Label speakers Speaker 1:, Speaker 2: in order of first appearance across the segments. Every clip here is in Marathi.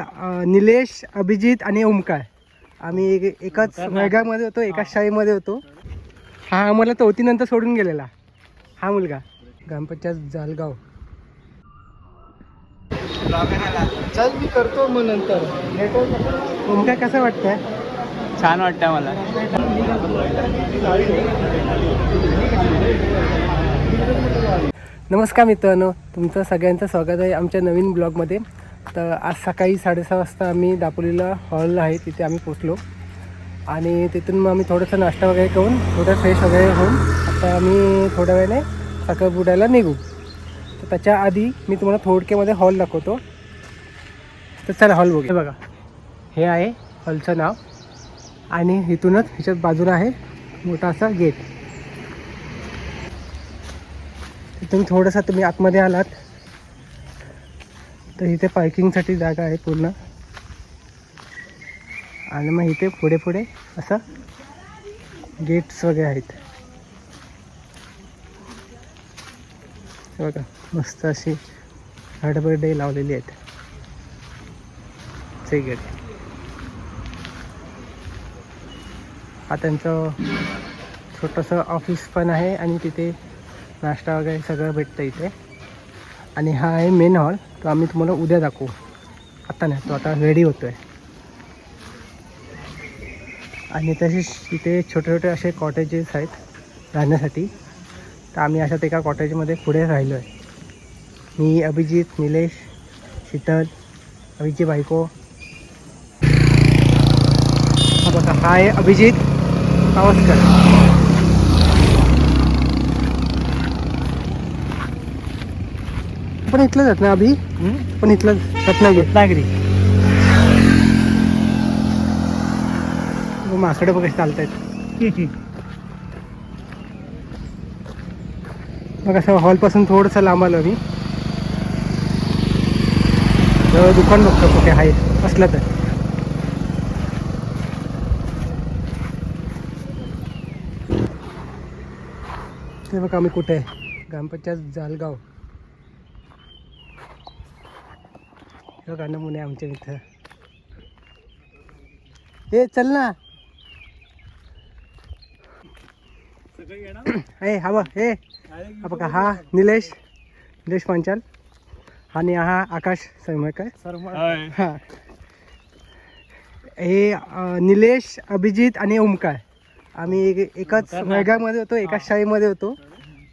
Speaker 1: निलेश अभिजित आणि ओमकार. आम्ही एक- एकाच वर्गामध्ये होतो एकाच शाळेमध्ये होतो. हा आम्हाला चौथीनंतर सोडून गेलेला. हा मुलगा ग्रामपंचायत जालगाव. चल मी करतो मग नंतर. ओमकार कसं वाटतंय?
Speaker 2: छान वाटतं मला
Speaker 1: नमस्कार मित्रांनो तुमचं सगळ्यांचं स्वागत आहे आमच्या नवीन ब्लॉगमध्ये. तर आज सकाळी साडेसहा वाजता आम्ही दापोलीला हॉल आहे तिथे आम्ही पोचलो. आणि तिथून मग आम्ही थोडंसं नाश्ता वगैरे करून थोडं फ्रेश वगैरे होऊन आता आम्ही थोड्या वेळाने सकाळ बुडायला निघू. तर त्याच्या आधी मी तुम्हाला थोडक्यामध्ये हॉल दाखवतो. तर चला हॉल बघू हे बघा हे आहे हॉलचं नाव. आणि इथूनच ह्याच्यात बाजूला आहे मोठा असा गेट तुम्ही थोडंसं तुम्ही आतमध्ये आलात. तर इथे पार्किंगसाठी जागा आहे पूर्ण. आणि मग इथे पुढे पुढे असं गेट्स वगैरे आहेत. बघा मस्त अशी हडबडे लावलेली आहेत. ते गेट हा त्यांचं छोटंसं ऑफिस पण आहे आणि तिथे नाश्ता वगैरे सगळं भेटतं इथे. आणि हा आहे मेन हॉल तो आम्ही तुम्हाला उद्या दाखवू. आता नाही तो आता रेडी होतो आहे आणि तसेच इथे छोटे छोटे असे कॉटेजेस आहेत राहण्यासाठी. तर आम्ही अशात एका कॉटेजमध्ये पुढे राहिलो आहे मी अभिजित निलेश शीतल अभिजित बायको. हा बघा हाय आहे अभिजित. नमस्कार. पण इथलं जात ना अभि पण इथलं रत्नागिरी
Speaker 2: रत्नागिरी
Speaker 1: माकडं बघा चालत आहेत मग असं हॉलपासून थोडंसं लांब आलो मी दुकान बघतो कुठे आहे. असलं तर. ते बघा आम्ही कुठे आहे. ग्रामपंचायत जालगाव. बघा नमुने आमच्या इथं. ए चल ना. ए हा बघ ए. हा बघा हा निलेश. निलेश पांचाल. आणि हा आकाश सैमकर हा. हे निलेश अभिजित आणि ओमकार. आम्ही एक- एकाच वर्गामध्ये होतो एकाच शाळेमध्ये होतो.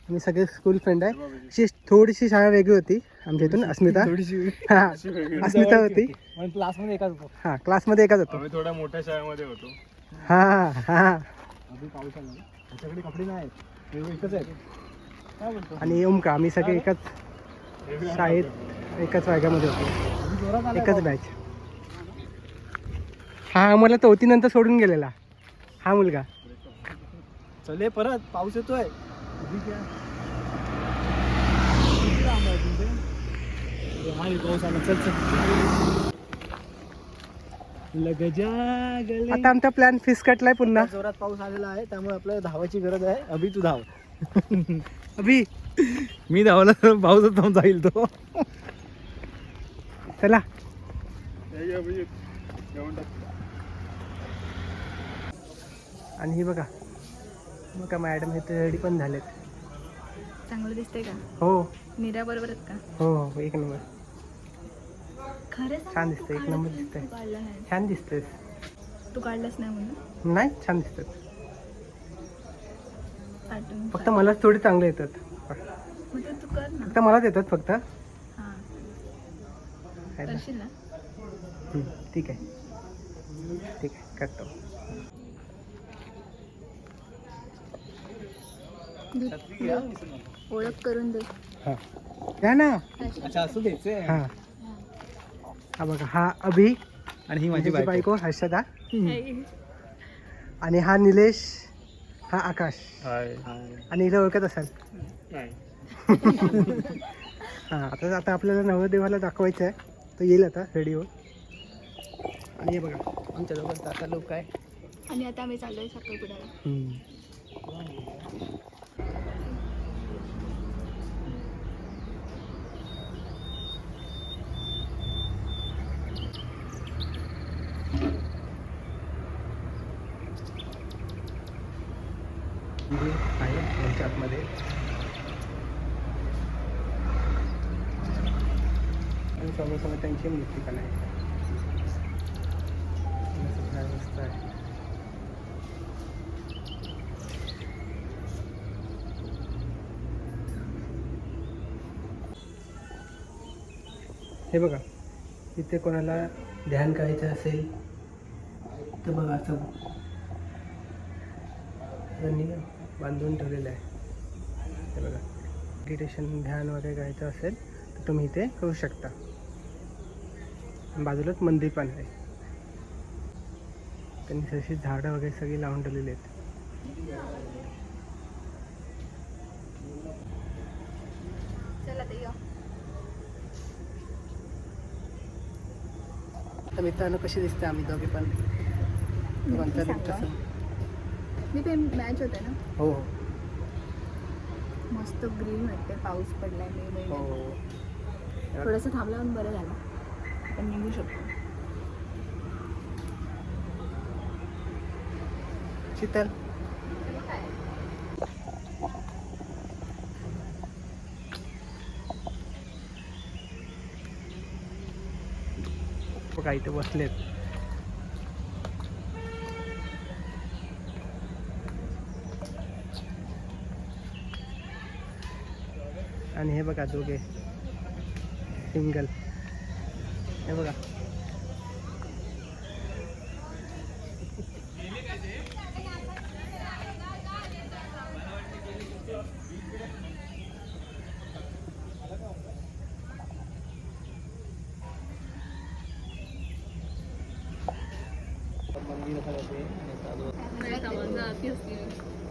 Speaker 1: आम्ही सगळे स्कूल फ्रेंड आहे. अशी थोडीशी शाळा वेगळी होती आमच्या इथून अस्मिता. हा अस्मिता होती.
Speaker 2: क्लासमध्ये एकाच
Speaker 1: हा क्लासमध्ये एकाच होतो.
Speaker 3: आम्ही थोड्या मोठ्या शाळेमध्ये होतो.
Speaker 1: हा हा.
Speaker 2: पाऊस आला त्याच्याकडे कपडे नाही आहेत. एकच आहेत. काय बोलतो?
Speaker 1: आणि ओमका आम्ही सगळे एकाच शाळेत एकाच वर्गामध्ये होतो. एकच बॅच हा आम्हाला चौथीनंतर सोडून गेलेला. हा मुलगा.
Speaker 2: चले परत. पाऊस येतोय. पाऊस आला चल चल लगजा गले
Speaker 1: आता आमचा प्लॅन फिस कटलाय पुन्हा
Speaker 2: जोरात पाऊस आलेला आहे त्यामुळे आपल्याला धावायची गरज आहे. अभि तू धाव.
Speaker 1: अभि.
Speaker 2: मी धावला तर पाऊसच जाईल तो.
Speaker 1: चला. आणि ही बघा. बघा मॅडम हे रेडी पण झालेत.
Speaker 4: चांगलं दिसतंय का?
Speaker 1: हो.
Speaker 4: नीरा बरोबर का?
Speaker 1: हो हो एक नंबर.
Speaker 4: खरं सांग,
Speaker 1: छान दिसतंय, एक नंबर दिसतंय.
Speaker 4: तू काढलं नाही.
Speaker 1: छान दिसतेस
Speaker 4: तू काढलंच नाही म्हणून?
Speaker 1: नाही छान दिसतात फक्त मलाच थोडी चांगले येतात. फक्त मलाच येतात फक्त.
Speaker 4: हां.
Speaker 1: हं, ठीक आहे. ठीक आहे करतो.
Speaker 4: ओळख करून दे.
Speaker 1: हां. द्या ना.
Speaker 2: अच्छा असं द्यायचंय
Speaker 1: हां. हा बघा हा अभि
Speaker 2: आणि ही माझी बायको.
Speaker 1: हर्षदा. आणि हा निलेश हा आकाश. आणि हिला ओळखत असाल. हां आता आता आपल्याला नवदेवाला दाखवायचं आहे. तो येईल आता रेडी हो आणि हे बघा आमच्या दोघांचा आता लोक आहे
Speaker 4: आणि आता आम्ही चाललोय साखरपुड्याला
Speaker 1: हम्म. आतमध्ये आणि स्वामी समर्थांची आहे मस्त आहे हे बघा इथे कोणाला ध्यान करायचं असेल तर बघा असं त्यांनी बांधून ठेवलेलं आहे. हे बघा मेडिटेशन ध्यान वगैरे करायचं असेल तर तुम्ही इथे करू शकता. बाजूलाच मंदिर पण आहे. त्यांनी तशी झाडं वगैरे सगळी लावून ठेवलेली आहेत. तर मित्रांनो कशी दिसते आम्ही दोघे पण? कोणता
Speaker 4: मी ते मॅच होते ना?
Speaker 1: हो. हो
Speaker 4: मस्त ग्रीन वाटते पाऊस पडलाय मे
Speaker 1: हो.
Speaker 4: महिन्यात थोडंसं थांबल्यावर बरं झालं. आपण निघू शकतो.
Speaker 1: शीतल. बघा इथे बसलेत. आणि हे बघा दोघे. सिंगल. हे बघा.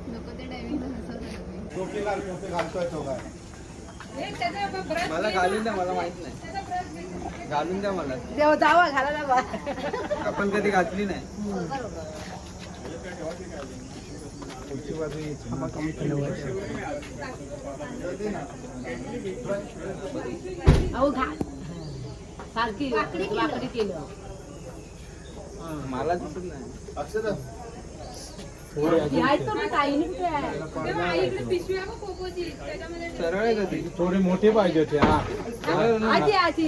Speaker 4: नको ते टायमिंग
Speaker 3: मला घालून द्या मला माहीत नाही. घालून द्या मला.
Speaker 4: जावा घाला जावा.
Speaker 3: आपण कधी घातली नाही.
Speaker 5: अहो घा सारखी वाकडी केलं.
Speaker 3: मला दिसत नाही.
Speaker 5: घ्यायचं ना काही नाही
Speaker 3: सरळ आहे कधी
Speaker 2: थोडी मोठी पाहिजे होती हा.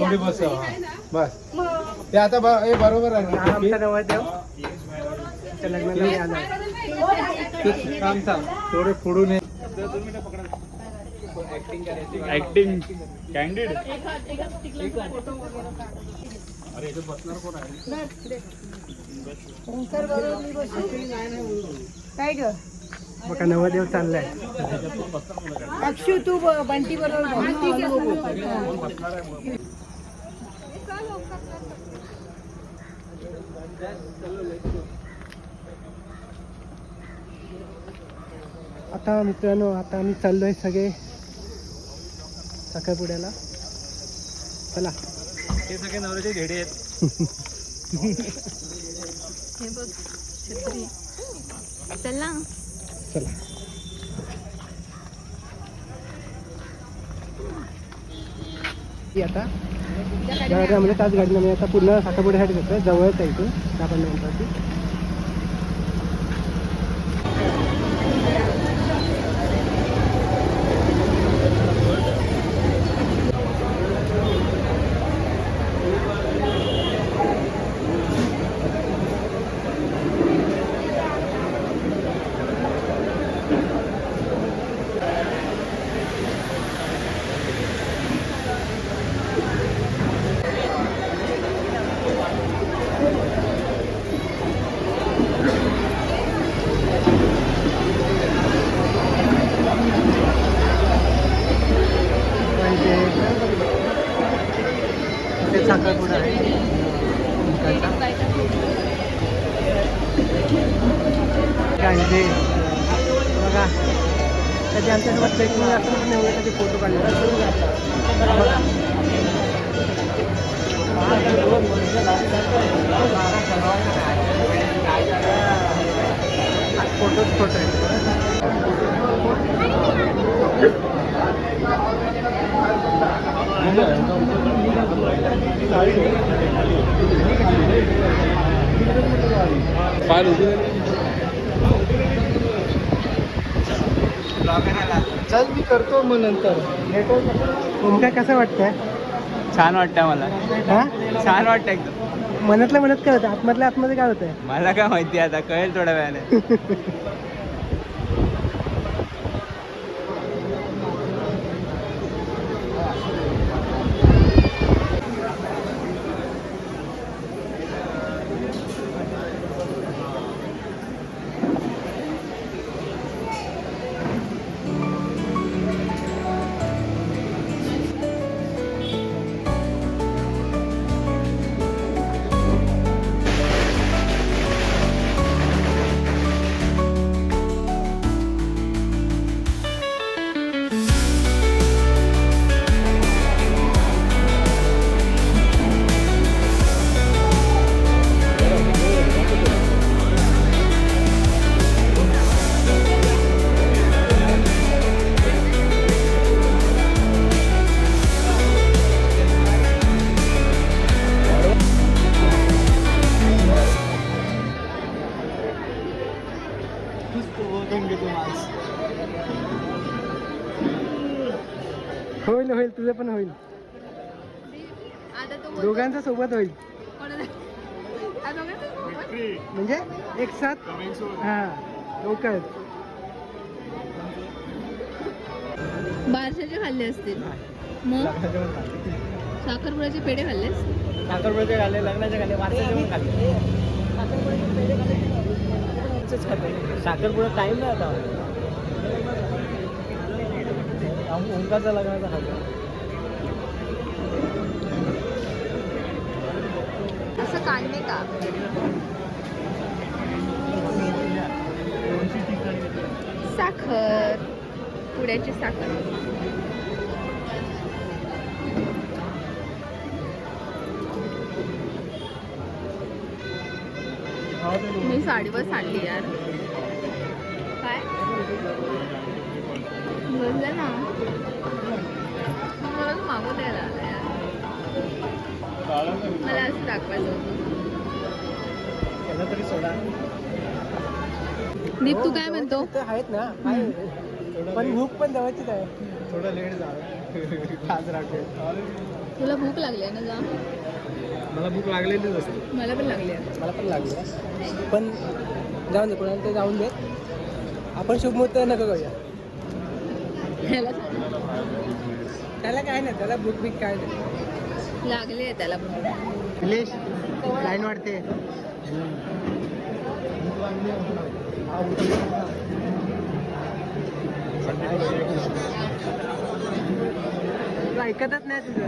Speaker 2: थोडी बस बस. ते आता ब- हे बरोबर आहे
Speaker 1: हा
Speaker 2: ना
Speaker 1: आमचा नवरदेव त्या लग्नाला मी आलो
Speaker 3: थांब थांब.
Speaker 5: काय ग?
Speaker 1: बघा नवरदेव चाललाय.
Speaker 5: अक्षू तू बंटी बरोबर
Speaker 1: आता मित्रांनो आता आम्ही चाललोय सगळे. साखरपुड्याला चला.
Speaker 6: हे सगळे नवऱ्याचे घेडे आहेत.
Speaker 4: हे बघ छत्री. चल ना
Speaker 1: चला आता जळगावमध्ये ताच गाडी मी आता पूर्ण साखरपुड्यासाठी जवळच आहे इथून दहा पंधरा मिनिटाची म्हणजे ते साखरपुडा आहे काय ते बघा कधी आमच्यासोबत ट्रेकिंग असं पण एवढे कधी फोटो काढले फोटोच फोटो आहे
Speaker 6: फार
Speaker 2: चल मी करतो मग नंतर. नेटवर्क
Speaker 1: ओमकार कसं वाटतंय?
Speaker 3: छान वाटतं मला.
Speaker 1: हा?
Speaker 3: छान वाटतं एकदम.
Speaker 1: मनातल्या मनात काय होतं? आतमधल्या आतमध्ये काय होतंय?
Speaker 3: मला काय माहिती आता कळेल थोड्या वेळाने.
Speaker 1: होईल होईल. तुझं पण होईल. दोघांचं सोबत होईल? म्हणजे एक साथ? हा लवकरच
Speaker 4: बारशाचे खाल्ले असतील. मग? साखरपुड्याचे पेढे खाल्लेस?
Speaker 2: साखरपुड्याचे खाल्ले लग्नाचे खाल्ले वारसाचे पण खाल्ले. साखरपुडा टाइम नाही आता. ओंकारचा लग्नाचा खाल्ला
Speaker 4: असं काढणे का? साखर. पुड्याची साखर. मी साडीवर सांडली यार. काय? बोललं ना. मला तू मागून द्यायला आला यार. मला असं दाखवायचं होतं.
Speaker 2: तरी सोडा
Speaker 4: दीप तू काय म्हणतो?
Speaker 1: ते आहेत ना. पण भूक पण जवळचीच आहे.
Speaker 2: थोडं लेट झालं.
Speaker 4: तुला भूक लागली आहे ना जा.
Speaker 2: मला भूक लागलेलीच असते.
Speaker 4: मला पण लागली. आहे
Speaker 1: मला पण लागलं. पण जाऊन दे कोणाला ते जाऊन दे आपण शुभमुहूर्त नको करूया. त्याला काय नाही त्याला भूक बीक काय नाही.
Speaker 4: लागली त्याला पण.
Speaker 1: निलेश लाईन वाढते. तुला ऐकतच नाही तुझा.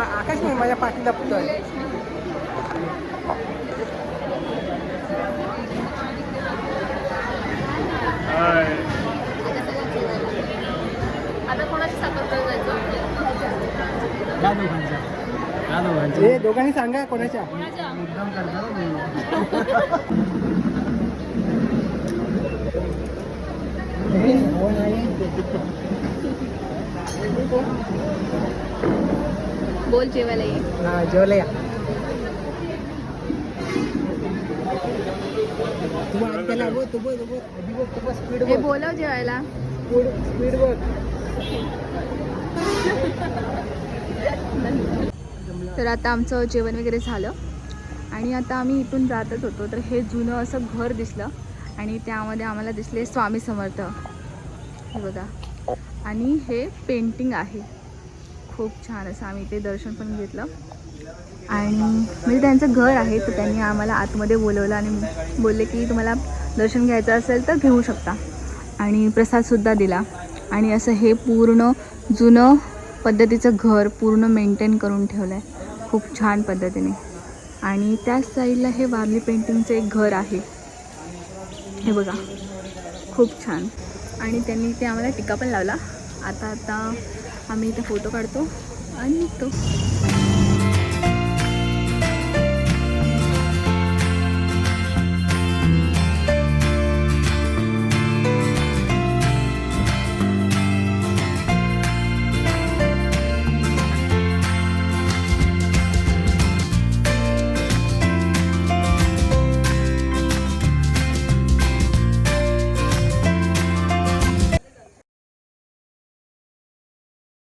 Speaker 1: आकाश नाही माझ्या पाठीला पुतोय
Speaker 4: आता कोणाची साखर जायचं
Speaker 2: या दोघांचा या दोघांचा
Speaker 1: हे दोघांनी सांगा कोणाच्या
Speaker 2: मुद्दाम करता
Speaker 4: बोल जेवायला ये.
Speaker 1: हा जेवलं या.
Speaker 4: हे बोलव जेवायला.
Speaker 1: स्पीड बघ
Speaker 4: तर आता आमचं जेवण वगैरे झालं. आणि आता आम्ही इथून जातच होतो. तर हे जुनं असं घर दिसलं. आणि त्यामध्ये आम्हाला दिसले स्वामी समर्थ. हे बघा. आणि हे पेंटिंग आहे. खूप छान असं आम्ही ते दर्शन पण घेतलं. आणि म्हणजे त्यांचं घर आहे तर त्यांनी आम्हाला आतमध्ये बोलवलं आणि बोलले की तुम्हाला दर्शन घ्यायचं असेल तर घेऊ शकता. आणि प्रसादसुद्धा दिला. आणि असं हे पूर्ण जुनं पद्धतीचं घर पूर्ण मेंटेन करून ठेवलं आहे खूप छान पद्धतीने. आणि त्याच साईडला हे वारली पेंटिंगचं एक घर आहे. हे बघा. खूप छान. आणि त्यांनी ते आम्हाला टिका पण लावला. आता आता आम्ही इथे फोटो काढतो आणि निघतो